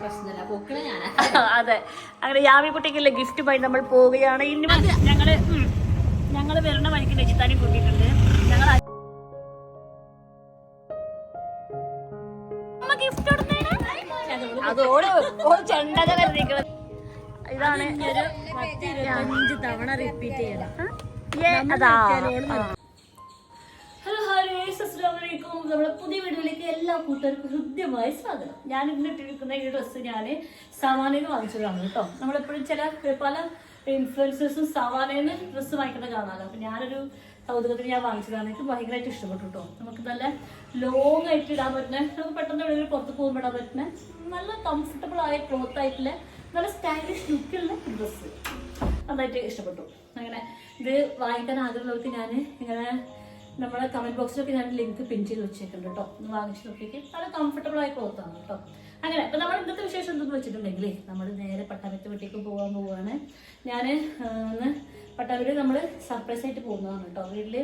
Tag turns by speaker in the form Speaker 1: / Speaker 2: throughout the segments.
Speaker 1: അതെ. അങ്ങനെ യാമി കുട്ടിക്കുള്ള ഗിഫ്റ്റുമായി നമ്മൾ പോവുകയാണ്. ഇനി ഞങ്ങൾ ഞങ്ങൾ വരണ വഴിക്ക് രജിത്താനെ കൂട്ടിയിട്ടുണ്ട്. ഞങ്ങൾ ഗിഫ്റ്റ് അതോട് ഒരു ചെണ്ടക കരുതിക്കണത് ഇതാണ്
Speaker 2: അഞ്ച് തവണ റിപ്പീറ്റ് ചെയ്യണം.
Speaker 1: ഹലോ ഹലോ അസ്സലാമലൈക്കും നമ്മുടെ പുതിയ വീഡിയോയിലേക്ക് എല്ലാ കൂട്ടുകാർക്കും ഹൃദ്യമായ സ്വാഗതം. ഞാൻ ഇന്ന് ഇട്ടിരിക്കുന്ന ഈ ഡ്രസ്സ് ഞാൻ സവാനയിൽ വാങ്ങിച്ചതാണ് കേട്ടോ. നമ്മളെപ്പോഴും ചില പല ഇൻഫ്ലുവൻസേഴ്സും സവാനയിൽ ഡ്രസ്സ് വാങ്ങിക്കുന്നത് കാണാമല്ലോ അപ്പം ഞാനൊരു കൗതുകത്തിന് ഞാൻ വാങ്ങിച്ചതാണ്. എനിക്ക് ഭയങ്കരമായിട്ട് ഇഷ്ടപ്പെട്ടു കേട്ടോ. നമുക്ക് നല്ല ലോങ് ആയിട്ട് ഇടാൻ പറ്റുന്ന നമുക്ക് പെട്ടെന്ന് എവിടെയെങ്കിലും പുറത്ത് പോകുമ്പോൾ ഇടാൻ പറ്റുന്ന നല്ല കംഫർട്ടബിൾ ആയ ക്ലോത്ത് ആയിട്ടുള്ള നല്ല സ്റ്റൈലിഷ് ലുക്കുള്ള ഡ്രസ്സ്. നന്നായിട്ട് ഇഷ്ടപ്പെട്ടു. അങ്ങനെ ഇത് വാങ്ങിക്കാൻ ആഗ്രഹമുള്ളവർക്ക് ഞാൻ ഇങ്ങനെ നമ്മുടെ കമന്റ് ബോക്സിലൊക്കെ ഞാൻ ലിങ്ക് പിൻ ചെയ്ത് വെച്ചേക്കുന്നുണ്ട് കേട്ടോ. ഒന്ന് വാങ്ങിച്ച് നോക്കിയിട്ട് നല്ല കംഫർട്ടബിൾ ആയി ക്ലോത്താണ് കേട്ടോ. അങ്ങനെ അപ്പം നമ്മൾ ഇന്നത്തെ വിശേഷം എന്തെന്ന് വെച്ചിട്ടുണ്ടെങ്കിൽ നമ്മൾ നേരെ പട്ടാമ്പത്ത് വീട്ടിലേക്ക് പോകാൻ പോവുകയാണ് ഞാൻ ഒന്ന് പട്ടാമ്പൂര് നമ്മൾ സർപ്രൈസ് ആയിട്ട് പോകുന്നതാണ് കേട്ടോ. വീട്ടിൽ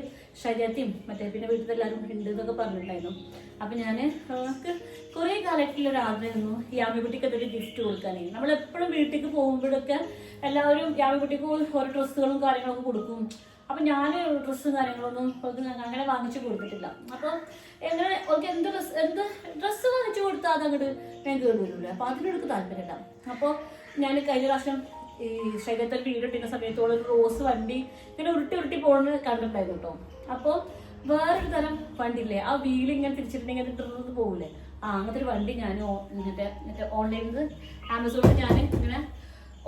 Speaker 1: ശരീരത്തെയും മറ്റേ പിന്നെ വീട്ടിൽ എല്ലാവരും ഉണ്ട് എന്നൊക്കെ പറഞ്ഞിട്ടുണ്ടായിരുന്നു. അപ്പം ഞാൻ നമുക്ക് കുറേ കാലമായിട്ടുള്ള ഒരു ആഗ്രഹമായിരുന്നു യാമിക്കുട്ടിക്ക് അതൊരു ഗിഫ്റ്റ് കൊടുക്കാനേ. നമ്മൾ എപ്പോഴും വീട്ടിലേക്ക് പോകുമ്പോഴൊക്കെ എല്ലാവരും യാമിക്കുട്ടിക്ക് ഓരോ ഡ്രസ്സുകളും കാര്യങ്ങളൊക്കെ കൊടുക്കും. അപ്പൊ ഞാൻ ഡ്രസ്സും കാര്യങ്ങളൊന്നും അങ്ങനെ വാങ്ങിച്ചു കൊടുത്തിട്ടില്ല. അപ്പൊ എങ്ങനെ ഓക്കെ എന്ത് ഡ്രസ് എന്ത് ഡ്രസ്സ് വാങ്ങിച്ചു കൊടുത്താൽ അത് അങ്ങോട്ട് ഞാൻ കേട് വരില്ല അപ്പൊ അതിനൊരു താല്പര്യമില്ല. അപ്പോൾ ഞാൻ കഴിഞ്ഞ പ്രാവശ്യം ഈ ശരീരത്തിൽ വീടിട്ടിരുന്ന സമയത്തോളം ഒരു റോസ് വണ്ടി ഇങ്ങനെ ഉരുട്ടി ഉരുട്ടി പോകുന്നത് കണ്ടിട്ടുണ്ടായിരുന്നു കേട്ടോ. അപ്പോൾ വേറൊരു തരം വണ്ടിയില്ലേ? ആ വീൽ ഇങ്ങനെ തിരിച്ചിട്ടുണ്ടെങ്കിൽ അത് ഇട്ടിട്ട് പോകില്ലേ ആ അങ്ങനത്തെ ഒരു വണ്ടി ഞാൻ മറ്റേ മറ്റേ ഓൺലൈനിൽ ആമസോണിൽ ഞാൻ ഇങ്ങനെ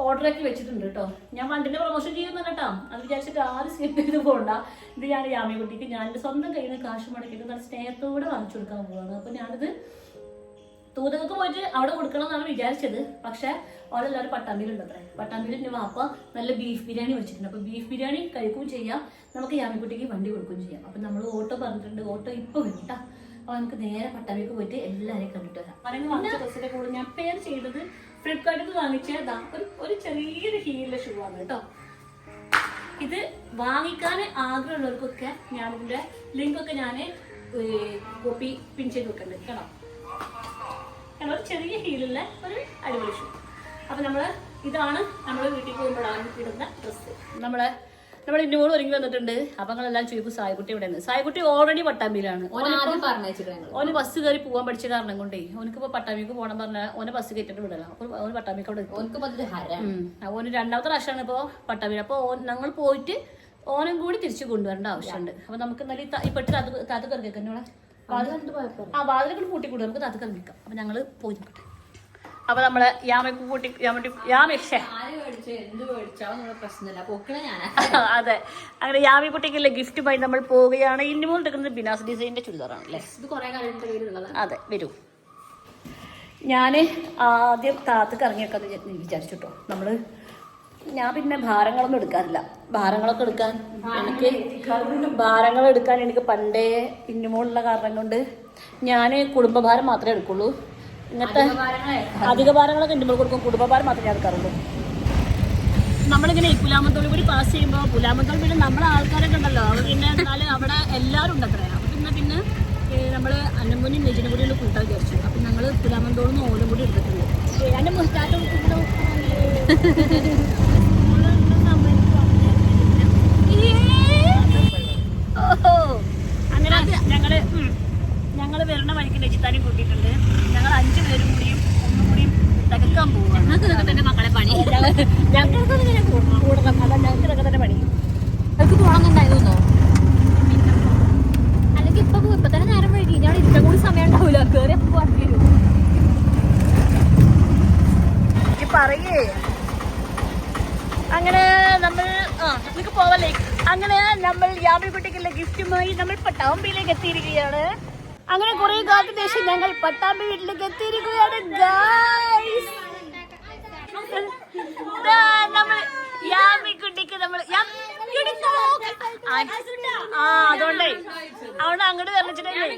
Speaker 1: ഓർഡർ ആക്കി വെച്ചിട്ടുണ്ട് കേട്ടോ. ഞാൻ വണ്ടിന്റെ പ്രൊമോഷൻ ചെയ്യുന്നു കേട്ടോ. അത് വിചാരിച്ചിട്ട് ആരും സ്കിപ്പ് ചെയ്ത് പോകണ്ട ഇത് ഞാൻ യാമി കുട്ടിക്ക് ഞാൻ സ്വന്തം കയ്യിൽ നിന്ന് കാശ് മുടക്കിയിട്ട് നല്ല സ്നേഹത്തോടെ വാങ്ങിച്ചു കൊടുക്കാൻ പോവാണ്. അപ്പൊ ഞാനിത് തൂതകൾക്ക് പോയിട്ട് അവിടെ കൊടുക്കണം എന്നാണ് വിചാരിച്ചത്. പക്ഷെ അവരെല്ലാവരും പട്ടാമ്പിയിലുണ്ട് അത്രേ പട്ടാമ്പിയിൽ എന്റെ വാപ്പ നല്ല ബീഫ് ബിരിയാണി വെച്ചിട്ടുണ്ട്. അപ്പൊ ബീഫ് ബിരിയാണി കഴിക്കുകയും ചെയ്യാം. നമുക്ക് യാമിക്കുട്ടിക്ക് വണ്ടി കൊടുക്കുകയും ചെയ്യാം. അപ്പൊ നമ്മൾ ഓട്ടോ പറഞ്ഞിട്ടുണ്ട്. ഓട്ടോ ഇപ്പൊ വരും. അപ്പൊ നമുക്ക് നേരെ പട്ടാമ്പിക്ക് പോയിട്ട് എല്ലാവരെയും കണ്ടിട്ട് വരാം. ഡ്രസ്സിന്റെ കൂടെ ഞാൻ പേര് ചെയ്തത് ഫ്ലിപ്കാർട്ടിൽ നിന്ന് വാങ്ങിച്ച ദാ ഒരു ഒരു ചെറിയൊരു ഹീലിലെ ഷൂ ആണ് കേട്ടോ. ഇത് വാങ്ങിക്കാൻ ആഗ്രഹമുള്ളവർക്കൊക്കെ ഞാൻ ഇതിന്റെ ലിങ്ക് ഒക്കെ ഞാൻ കോപ്പി പിൻ ചെയ്ത് വെക്കുന്നുണ്ട് കേട്ടോ? കാരണം ഒരു ചെറിയ ഹീലുള്ള ഒരു അടിപൊളി ഷൂ അപ്പൊ നമ്മൾ ഇതാണ് നമ്മൾ വീട്ടിൽ പോകുമ്പോഴാണ് ഇടുന്ന ഡ്രസ്സ് നമ്മളെ നമ്മൾ ഇന്നോട് ഒരുങ്ങി വന്നിട്ടുണ്ട്. അപ്പൊ ഞങ്ങളെല്ലാം ചോദിക്കും സായ്ക്കുട്ടി ഇവിടെ നിന്ന് സായ്ക്കുട്ടി ഓൾറെഡി പട്ടാമ്പിയിലാണ്. ഓന് ബസ് കയറി പോകാൻ പഠിച്ച കാരണം കൊണ്ടേ ഓനക്ക് ഇപ്പൊ പട്ടാമ്പിക്ക് പോകണം പറഞ്ഞാൽ ഓനെ ബസ് കയറ്റിട്ട് അപ്പൊ ഓന് പട്ടാമ്പിക്ക് അവിടെ ഓന് രണ്ടാമത്തെ പ്രാവശ്യമാണ് ഇപ്പോ പട്ടാമ്പിയിൽ അപ്പൊ ഞങ്ങൾ പോയിട്ട് ഓനും കൂടി തിരിച്ചു കൊണ്ടുവരേണ്ട ആവശ്യമുണ്ട്. അപ്പൊ നമുക്ക് നല്ല ഈ പെട്ട് താത്ത് കറിക്കന്നെ ആ വാതിലൊക്കെ പൂട്ടിക്കൂടും? നമുക്ക് താത്ത കറിക്കാം അപ്പൊ ഞങ്ങൾ പോയി അപ്പൊ നമ്മൾ യാമയ്ക്ക് കൂട്ടി യാമ യാമക്ഷേ അതെ. അങ്ങനെ യാമി കുട്ടിക്കുള്ള ഗിഫ്റ്റുമായി നമ്മൾ പോവുകയാണ്. ഇനി മുതൽ എടുക്കുന്നത് ബിനാസ് ഡിസൈനിന്റെ ചുരിദാറാണ് അല്ലേ? അതെ വരൂ. ഞാൻ ആദ്യം താത്തക്ക് ഇറങ്ങിയേക്കാന്ന് വിചാ- വിചാരിച്ചു കേട്ടോ നമ്മൾ ഞാൻ പിന്നെ ഭാരങ്ങളൊന്നും എടുക്കാറില്ല. ഭാരങ്ങളൊക്കെ എടുക്കാൻ എനിക്ക് ഭാരങ്ങൾ എടുക്കാൻ എനിക്ക് പണ്ടേ പിന്നുമോളുള്ള കാരണം കൊണ്ട് ഞാൻ കുടുംബഭാരം മാത്രമേ എടുക്കുള്ളൂ. ഇങ്ങനത്തെ അധിക ഭാരങ്ങളൊക്കെ എന്റെ കൊടുക്കും. കുടുംബഭാരം മാത്രമേ ഞാൻ എടുക്കാറുള്ളൂ. നമ്മളിങ്ങനെ പുലാമത്തോളി കൂടി പാസ് ചെയ്യുമ്പോൾ പുലാമത്തോളി പിന്നെ നമ്മളെ ആൾക്കാരൊക്കെ ഉണ്ടല്ലോ. അവർ പിന്നെ എന്നാലും അവിടെ എല്ലാവരും ഉണ്ട് അത്ര അപ്പം പിന്നെ പിന്നെ നമ്മൾ അന്നമ്പൂനും നെജിനും കൂടി ഉള്ള കൂട്ടാൻ വിചാരിച്ചു. അപ്പം ഞങ്ങൾ പുലാമന്തോളിൽ നിന്ന് ഓലും കൂടി എടുത്തിട്ടുണ്ട്. എന്റെ മുസ്റ്റാറ്റം ഞങ്ങൾ വരുന്ന വഴിക്ക് നെജിത്താനും കൂട്ടിയിട്ടുണ്ട്. ഞങ്ങൾ അഞ്ചു പേരും പോവുകയാണ്
Speaker 2: ഞങ്ങൾക്ക് തന്നെ മക്കളെ പണി.
Speaker 1: ഞങ്ങൾക്ക് ഇങ്ങനെ കൂടണം അല്ല ഞങ്ങൾക്ക് തന്നെ പണി.
Speaker 2: അവർക്ക് പോകണമെന്നുണ്ടായിരുന്നോ അല്ലെങ്കിൽ ഇപ്പൊ ഇപ്പൊ തന്നെ നേരം ഇനി അവിടെ ഇരിക്കാൻ കൂടി സമയം ഉണ്ടാവില്ല കേറി അപ്പൊ
Speaker 1: പറയേ. അങ്ങനെ നമ്മൾ ആ നമുക്ക് പോവല്ലേ? അങ്ങനെ നമ്മൾ യാമിക്കുട്ടിക്കുള്ള ഗിഫ്റ്റുമായി നമ്മൾ പട്ടാമ്പിയിലേക്ക് എത്തിയിരിക്കുകയാണ്. അങ്ങനെ കുറെ കാലത്തിന് ശേഷം ഞങ്ങൾ പട്ടാമ്പി വീട്ടിലേക്ക് എത്തിയിരിക്കുകയാണ്. ഗായ്സ് നമ്മൾ യാമിക്കുട്ടിക്ക് നമ്മൾ. ആ, അതുകൊണ്ടേ അവിടെ അങ്ങോട്ട് പറഞ്ഞിട്ടുണ്ടെങ്കിലേ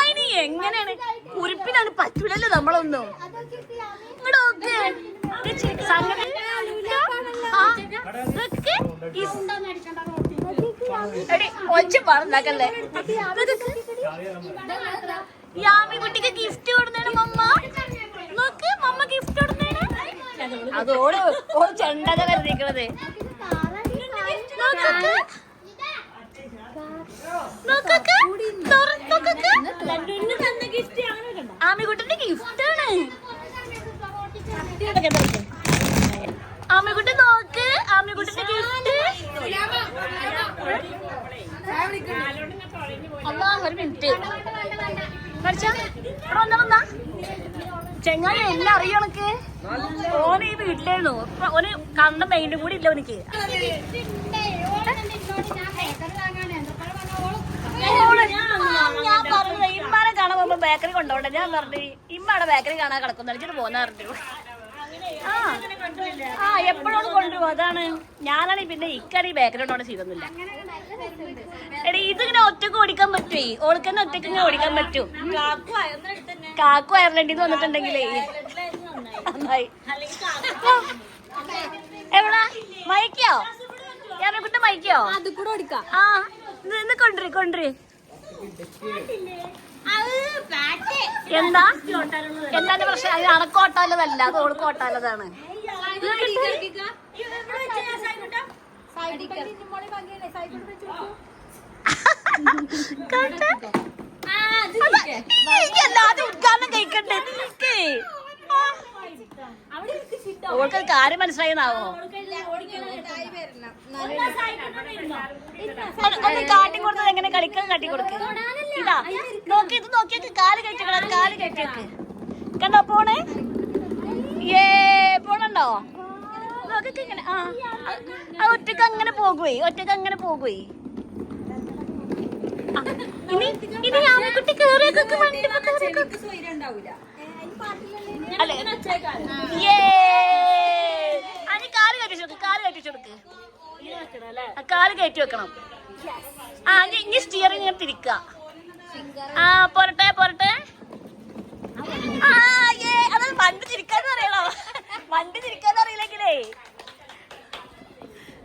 Speaker 1: അതിന് എങ്ങനെയാണ്? കുരിപ്പിനാണ് പറ്റൂലല്ലോ നമ്മളൊന്നും. ഒച്ച പറഞ്ഞാക്കല്ലേ? യാമി കുട്ടിക്ക് ഗിഫ്റ്റ് കൊടുത്തേണ് മമ്മ. നോക്ക് മമ്മ അത് ഓട് ഓട് ചെണ്ടക കരുതിക്കണത്. ആമിക്കുട്ടിന്റെ ഗിഫ്റ്റ് ആണ്. ആമിക്കുട്ടി നോക്ക്. ആമിക്കുട്ടിന്റെ ഗിഫ്റ്റ് അല്ലാ ഒരു മിനിറ്റ് പഠിച്ച ഇവിടെ വന്നാ വന്നാ. ചെങ്ങായി എല്ലാം അറിയോ എനിക്ക് ഓന് ഈ വീട്ടിലായിരുന്നു. ഓന് കണ്ണ മെയിനും കൂടി ഇല്ല എനിക്ക് പോകുമ്പോ ബേക്കറി കൊണ്ടുപോകണ്ട. ഞാൻ പറഞ്ഞു ഇമ്മാടെ ബേക്കറി കാണാൻ കിടക്കുന്ന. പറഞ്ഞു. ആ. ആ എപ്പോഴും കൊണ്ടുപോകും. അതാണ്. ഞാനാണ് പിന്നെ ഇക്കടി ബേക്കറി കൊണ്ടോണ്ട് ചെയ്തൊന്നുമില്ല. എടി ഇതിങ്ങനെ ഒറ്റയ്ക്ക് ഓടിക്കാൻ പറ്റുമേ ഓൾക്ക് തന്നെ ഒറ്റയ്ക്ക് ഇങ്ങനെ ഓടിക്കാൻ പറ്റും. കാക്കു അയർലൻഡിൽ നിന്ന് വന്നിട്ടുണ്ടെങ്കിലേ. നന്നായി. എവിടാ? മയക്കോ എറണക്കുട്ട മയക്കോ
Speaker 2: അത് കൂടെ ഓടിക്കാം
Speaker 1: ആ ഇന്ന് കൊണ്ടുവരി കൊണ്ടുവരി. എന്താ? എന്താന്റെ പ്രശ്നം? അത് അണക്കോട്ടാലതല്ല അത് ഓൾക്ക് ഓട്ടാലതാണ് എല്ലാരും ഉദ്ഘാടനം കഴിക്കണ്ടേ ഓൾക്ക് കാര്യം മനസ്സിലായെന്നാവോ? ഒന്ന് കാട്ടി കൊടുത്തത് എങ്ങനെ കളിക്കാൻ കാട്ടി കൊടുക്ക്? ഇതാ നോക്കി ഇത് നോക്കിയൊക്കെ കാൽ കയറ്റിക്കളാ കാൽ കയറ്റിയൊക്കെ കണ്ടോ പോണേ? ഏ പോണുണ്ടോ? നോക്കൊക്കെ ഇങ്ങനെ ആ. ഒറ്റയ്ക്ക് അങ്ങനെ പോകുവേ ഒറ്റയ്ക്ക് അങ്ങനെ പോകുവേ ആ, ഇനി ഇനി ആമക്കുട്ടി കേറിയൊക്കെ വണ്ടി അല്ലേ ഏ അനി കാൽ കയറ്റി കൊടുക്ക് കാൽ കയറ്റി ആ, കാൽ കയറ്റി വെക്കണം. ആ ഇനി സ്റ്റിയറിംഗ് ഇങ്ങനെ തിരിക്കുക. ആ പോരട്ടെ പോരട്ടെ. ആ ഏ അത് വണ്ടി തിരിക്കാന്ന് അറിയണോ വണ്ടി തിരിക്കാന്ന് അറിയില്ലെങ്കിലേ.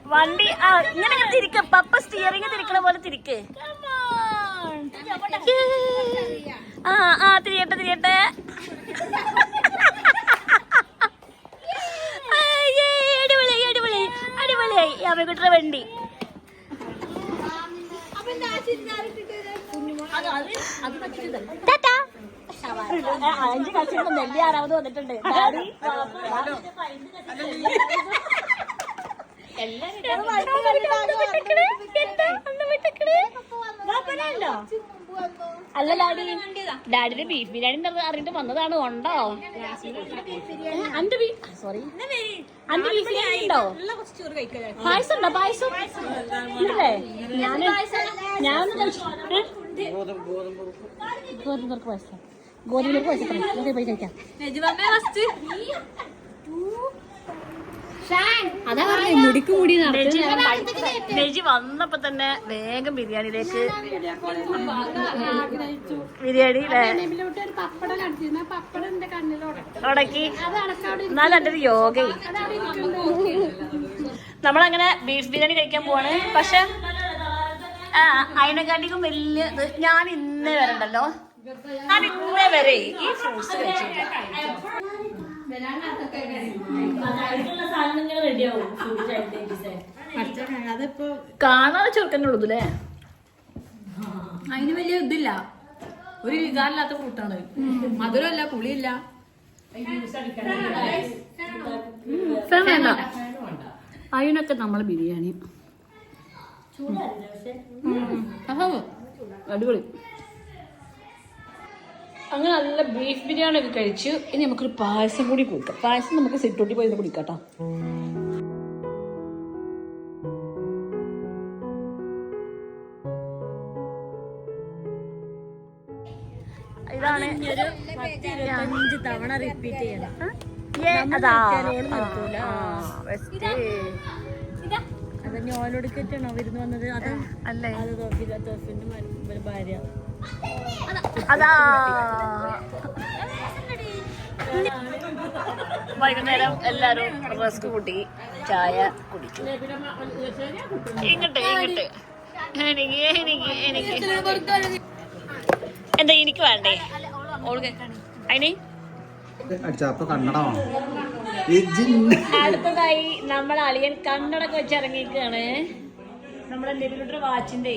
Speaker 1: വണ്ടി ആ ഇങ്ങനെ ഇങ്ങനെ തിരിക്ക. പപ്പ സ്റ്റിയറിംഗ് തിരിക്കണ പോലെ തിരിക്ക് ആ ആ തിരിയട്ടെ തിരിയട്ടെ ആ, ഏ, അടിപൊളി അടിപൊളി അടിപൊളിയായി അമ്മക്കുട്ടിയുടെ വണ്ടി ടാറ്റാ. ആ, അഞ്ച് കച്ചിട്ട് നെല്ലി ആറാമത് വന്നിട്ടുണ്ട് ഡാഡി അല്ല ഡാഡി ഡാഡിയുടെ ബീഫ് ബിരിയാണി അറിഞ്ഞിട്ട് വന്നതാണ് ഉണ്ടോ സോറി അന്റെ ബീഫ് ബിരിയാണി ഉണ്ടോ പായസം ഉണ്ടോ പായസം ഇല്ലേ ഞാൻ ഞാനൊന്ന്? ഗോതമ്പ് പായസം ഗോതമ്പ് പായസം കഴിക്കാം
Speaker 2: അതാ പറഞ്ഞേ മുടിക്ക് മുടി
Speaker 1: നെജി നെജി വന്നപ്പോ തന്നെ വേഗം ബിരിയാണിയിലേക്ക് ബിരിയാണി ഉടക്കി. എന്നാലും എന്റെ ഒരു യോഗ. നമ്മളങ്ങനെ ബീഫ് ബിരിയാണി കഴിക്കാൻ പോവാണ്. പക്ഷെ ആ അതിനെക്കാട്ടിക്കും വലിയ ഇത് ഞാൻ ഇന്നേ വരണ്ടല്ലോ. ഞാൻ ഇന്നേ വരെ ഈ ഫ്രൂട്ട്സ്
Speaker 3: അതിപ്പോ
Speaker 1: ചെറുക്കന്റെ ഉള്ളൂ അല്ലേ?
Speaker 3: അതിന് വലിയ ഇതില്ല. ഒരു വികാരമില്ലാത്ത കൂട്ടാണ്. മധുരമല്ല പുളിയില്ല.
Speaker 1: വേണ്ട അതിനൊക്കെ നമ്മളെ ബിരിയാണി. അടിപൊളി. അങ്ങനെ നല്ല ബീഫ് ബിരിയാണി ഒക്കെ കഴിച്ച് ഇനി നമുക്കൊരു പായസം കൂടി കുടിക്കാം. പായസം നമുക്ക് സിറ്റോട്ടി പോയി കുടിക്കാട്ടോ. ഇതാണ്
Speaker 3: അഞ്ച് തവണ റിപ്പീറ്റ് ചെയ്യണം.
Speaker 1: ഏ, അതാ.
Speaker 3: നിർത്തൂല.
Speaker 1: ആ, best.
Speaker 3: അത് ഞാനോട് കെട്ടണോ വിരുന്ന് വന്നത്? അത്.
Speaker 1: അല്ലേ?
Speaker 3: അത് തോഫില തോഫിന്റെ ഭാര്യ.
Speaker 1: അതാ. വൈകുന്നേരം എല്ലാരും റസ്ക് കൂട്ടി ചായ കുടിച്ചു. ഇങ്ങട്ട് ഇങ്ങട്ട്. എനിക്ക് എനിക്ക് എനിക്ക്. എന്താ എനിക്ക് വേണ്ടേ? ഓൾക്ക് അതിന് അടുത്തതായി നമ്മൾ അളിയൻ കണ്ണടക്ക് വെച്ച് ഇറങ്ങിയിരിക്കുകയാണ് നമ്മുടെ ലെബിലുട്ടർ വാച്ചിന്റെ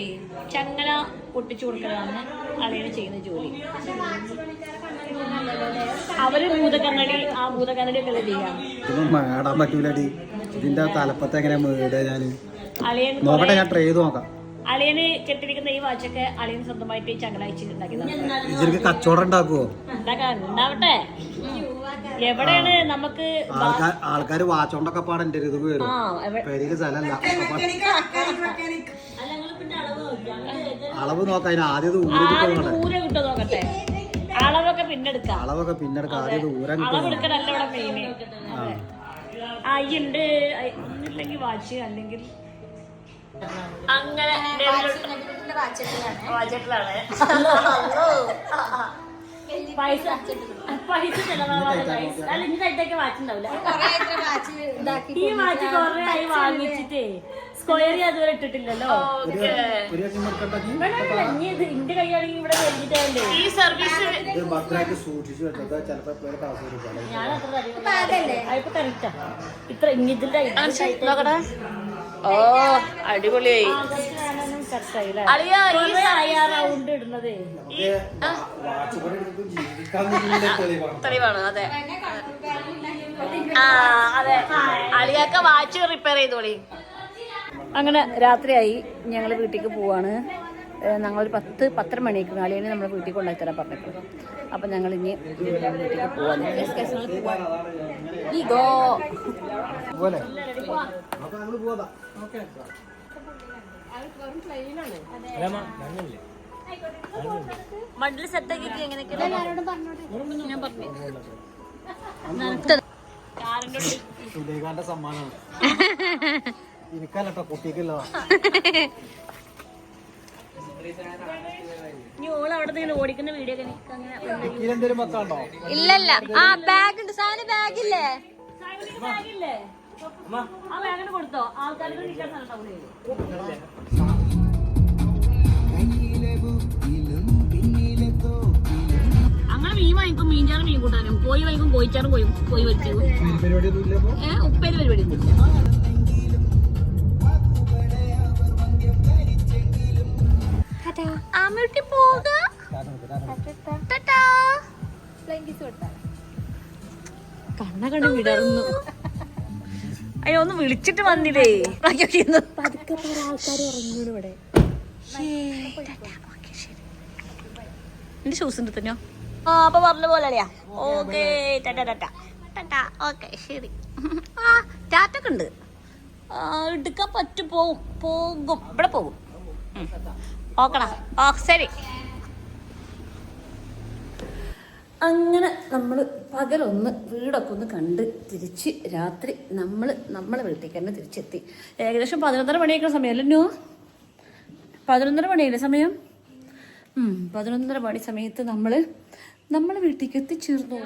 Speaker 1: ചങ്ങല പൊട്ടിച്ചു കൊടുക്കലാണ് അളിയാണ് ചെയ്യുന്ന ജോലി. അവർ ഭൂതക്കണ്ണടി ആ ഭൂതക്കണ്ണടി ഒക്കെ ചെയ്യാം?
Speaker 4: ഇതൊന്നും മേടാൻ പറ്റൂലടി. ഇതിന്റെ തലപ്പത്ത് എങ്ങനെ
Speaker 1: അളിയൻ
Speaker 4: നോക്കട്ടെ ഞാൻ ട്രൈ ചെയ്ത് നോക്കാം.
Speaker 1: അളിയന് കെട്ടിരിക്കുന്ന ഈ വാച്ചൊക്കെ അളിയൻ സ്വന്തമായിട്ട് ചങ്ങല അയച്ച് ഉണ്ടാക്കിയതാണ്.
Speaker 4: ഇതിലേക്ക് കച്ചവടം ഉണ്ടാക്കുവോ?
Speaker 1: ഉണ്ടാക്കാൻ ഉണ്ടാവട്ടെ. എവിടെയാണ് നമുക്ക്
Speaker 4: ആൾക്കാർ വാച്ചോണ്ടൊക്കെ പാടെ എന്റെ ഇത് വരും പെരിക്ക് സ്ഥലമല്ല അളവ് നോക്കാം അതിന് ആദ്യം ഊരി
Speaker 1: കിട്ടോ നോക്കട്ടെ. അളവൊക്കെ പിന്നെടുക്കാം.
Speaker 4: അളവൊക്കെ പിന്നെടുക്കാം ആദ്യം
Speaker 1: ഇവിടെ മെയിന് ഐ- ഒന്നില്ലെങ്കിൽ വാച്ച് അല്ലെങ്കിൽ അങ്ങനെ വാച്ചറ്റിലാണ് പൈസ പൈസ ചെലവാകാതെ guys. അല്ല ഇനി ഈ വാച്ച് കൊറേ ആയി വാങ്ങിച്ചിട്ടേ. സ്ക്വയറി അതുവരെ ഇട്ടിട്ടില്ലല്ലോ. ഇനി ഇത് ഇന്റെ കൈയാണെങ്കിൽ ഇവിടെ ഈ സർവീസ് ഞാൻ അത്ര കറക്റ്റാ ഇത്ര ഇങ്ങിതിന്റെ
Speaker 3: ഓ അടിപൊളിയായി.
Speaker 1: ഇടുന്നതേ.
Speaker 4: തെളിവാണ്.
Speaker 3: അതെ.
Speaker 1: ആ അതെ.
Speaker 3: അളിയാക്ക വാച്ച് റിപ്പയർ ചെയ്തോളി.
Speaker 1: അങ്ങനെ രാത്രിയായി. ഞങ്ങൾ വീട്ടിലേക്ക് പോവാണ്. ഞങ്ങൾ ഞങ്ങളൊരു പത്ത് പത്തര മണിക്ക് അളിയനെ നമ്മൾ വീട്ടിൽ കൊണ്ടാക്കി തരാൻ പറഞ്ഞിട്ടുണ്ട് അപ്പം ഞങ്ങൾ ഇനി വീട്ടിലേക്ക് പോവാൻ
Speaker 4: ഓക്കെ
Speaker 3: മണ്ടിൽ സെറ്റ് ആക്കി എങ്ങനെയൊക്കെ ഞാൻ പറഞ്ഞു.
Speaker 4: സുലേഖാന്റെ സമ്മാനമാണ്. എനിക്കല്ലോ കുട്ടിക്കല്ലോ.
Speaker 1: ഇനി ഓൾ അവിടെ നിന്ന് ഓടിക്കുന്ന വീഡിയോ ഒക്കെ അങ്ങനെ
Speaker 3: ഇല്ലല്ല. ആ ബാഗ് ഉണ്ട്. സാധനം ബാഗ് ഇല്ലേ?
Speaker 1: സായിബിന് ബാഗില്ലേ? ആ ബാഗിന് കൊടുത്തോ? ആൾക്കാർക്ക് മീൻ വാങ്ങിക്കും മീൻചാറും മീൻ കൂട്ടാനും. കോഴി വാങ്ങിക്കും കോഴിച്ചാറും പോയി കോഴി
Speaker 4: ഇല്ലപ്പോ
Speaker 1: ഏഹ് ഉപ്പേര് പരിപാടി കണ്ണ കണ്ട് വിടർന്നു. അയ്യോ ഒന്ന് വിളിച്ചിട്ട് വന്നില്ലേ? പതുക്കെ ആൾക്കാർ ഇവിടെ. എന്റെ ഷൂസ് ഉണ്ട് തന്നെയോ
Speaker 3: ആ അപ്പൊ പറഞ്ഞ പോലെ അല്ലയാ okay tata tata tata okay ശരി. ആ ടാറ്റൊക്കെ ഉണ്ട്.
Speaker 1: എടുക്കാൻ പറ്റും. പോവും പോകും.
Speaker 3: ഇവിടെ പോകും. ഓക്കടാ ഓ ശരി.
Speaker 1: അങ്ങനെ നമ്മൾ പകലൊന്ന് വീടൊക്കെ ഒന്ന് കണ്ട് തിരിച്ച് രാത്രി നമ്മൾ നമ്മളെ വീട്ടിലേക്ക് തന്നെ തിരിച്ചെത്തി. ഏകദേശം പതിനൊന്നര മണിയൊക്കെ സമയമല്ലോ പതിനൊന്നര മണിയല്ലേ സമയം? പതിനൊന്നര മണി സമയത്ത് നമ്മൾ നമ്മളെ വീട്ടിലേക്ക് എത്തിച്ചേർന്നു.